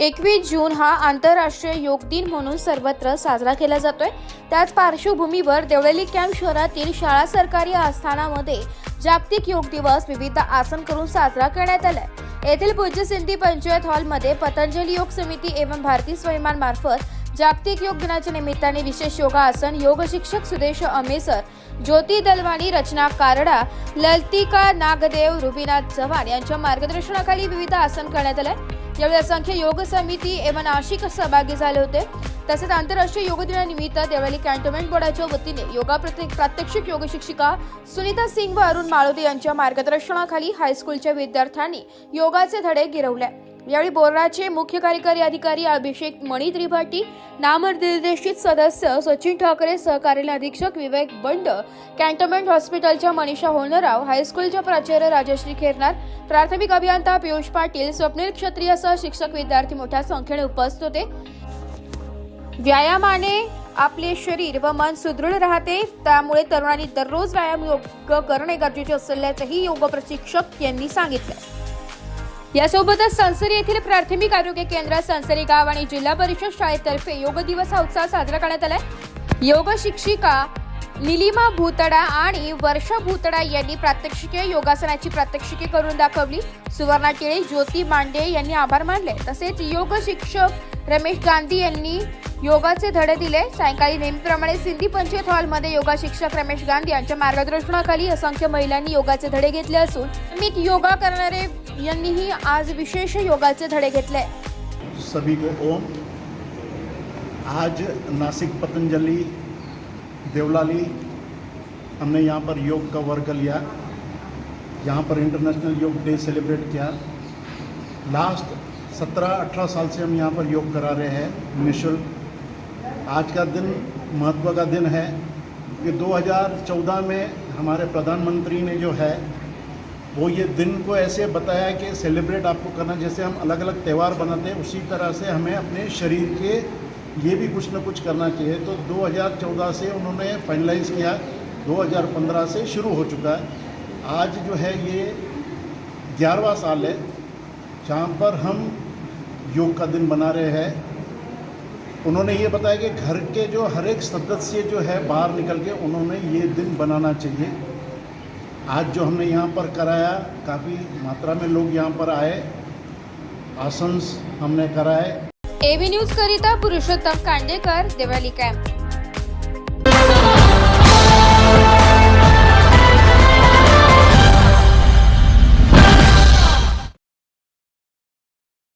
एकवीस जून हा आंतरराष्ट्रीय योग दिन म्हणून सर्वत्र साजरा केला जातोय. त्याच पार्श्वभूमीवर देवळली कॅम्प शहरातील शाळा सरकारी आस्थानामध्ये जागतिक योग दिवस विविध आसन करून साजरा करण्यात आलाय. येथील पूज्य सिंधी पंचायत हॉलमध्ये पतंजली योग समिती एवं भारतीय स्वयंमान मार्फत जागतिक योग दिनाच्या निमित्ताने विशेष योगासन योग शिक्षक सुदेश अमेसर ज्योती दलवाणी रचना कारडा ललतिका नागदेव रुबीनाथ चव्हाण यांच्या मार्गदर्शनाखाली विविध आसन करण्यात आलंय. यावेळी असंख्य योग समिती एवं नाशिक सहभागी झाले होते. तसेच आंतरराष्ट्रीय योग दिनानिमित्त देवळाली कॅन्टोन्मेंट बोर्डाच्या वतीने योगा प्रात्यक्षिक योग शिक्षिका सुनीता सिंग व अरुण माळोदे यांच्या मार्गदर्शनाखाली हायस्कूलच्या विद्यार्थ्यांनी योगाचे धडे गिरवले. यावेळी बोर्डाचे मुख्य कार्यकारी अधिकारी अभिषेक मणी त्रिपाठी नामनिर्देशित सदस्य सचिन ठाकरे सहकार्यालय अधीक्षक विवेक बंड कॅन्टोन्मेंट हॉस्पिटलच्या मनीषा होनराव हायस्कूलच्या प्राचार्य राजश्री खेरनार प्राथमिक अभियंता पियुष पाटील स्वप्नील क्षत्रियसह शिक्षक विद्यार्थी मोठ्या संख्येने उपस्थित होते. व्यायामाने आपले शरीर व मन सुदृढ राहते त्यामुळे तरुणांनी दररोज व्यायाम योग करणे गरजेचे असल्याचंही योग प्रशिक्षक यांनी सांगितलं. यासोबतच संसरी येथील प्राथमिक आरोग्य केंद्र संसरी गाव आणि जिल्हा परिषद शाळेतर्फे योग दिवस हा उत्साह साजरा करण्यात आलाय. योग शिक्षिका लिलिमा भूतडा आणि वर्षा भूतडा यांनी प्रात्यक्षिके योगासनाची प्रात्यक्षिके करून दाखवली. सुवर्णा टिळे ज्योती मांडे यांनी आभार मानले. तसेच योग शिक्षक रमेश गांधी यांनी योगाचे धडे दिले. सायंकाळी नेहमीप्रमाणे सिंधी पंचायत हॉलमध्ये योगा शिक्षक रमेश गांधी यांच्या मार्गदर्शनाखाली असंख्य महिलांनी योगाचे धडे घेतले असून नियमित योगा करणारे यांनीही आज विशेष योगाचे धडे घेतले. सभी को ओम. आज नासिक पतंजलि देवलाली हमने यहाँ पर योग का वर्ग लिया यहाँ पर इंटरनेशनल योग डे सेलिब्रेट किया। लास्ट 17-18 साल से हम यहाँ पर योग करा रहे हैं निःशुल्क। आज का दिन महत्व का दिन है कि 2014 में हमारे प्रधानमंत्री ने जो है, वो ये दिन को ऐसे बताया कि सेलिब्रेट आपको करना, जैसे हम अलग अलग त्यौहार बनाते हैं, उसी तरह से हमें अपने शरीर के ये भी कुछ ना कुछ करना चाहिए। तो 2014 से उन्होंने फाइनलाइज किया 2015 से शुरू हो चुका है। आज जो है ये ग्यारहवा साल है, जहाँ पर हम योग का दिन बना रहे हैं। उन्होंने ये बताया कि घर के जो हर एक सदस्य जो है बाहर निकल के, उन्होंने ये दिन बनाना चाहिए। आज जो हमने यहाँ पर कराया, काफ़ी मात्रा में लोग यहाँ पर आए आसन्स हमने कराए। एबी न्यूज़ करिता पुरुषोत्तम कांडेकर दिवाली कॅम्प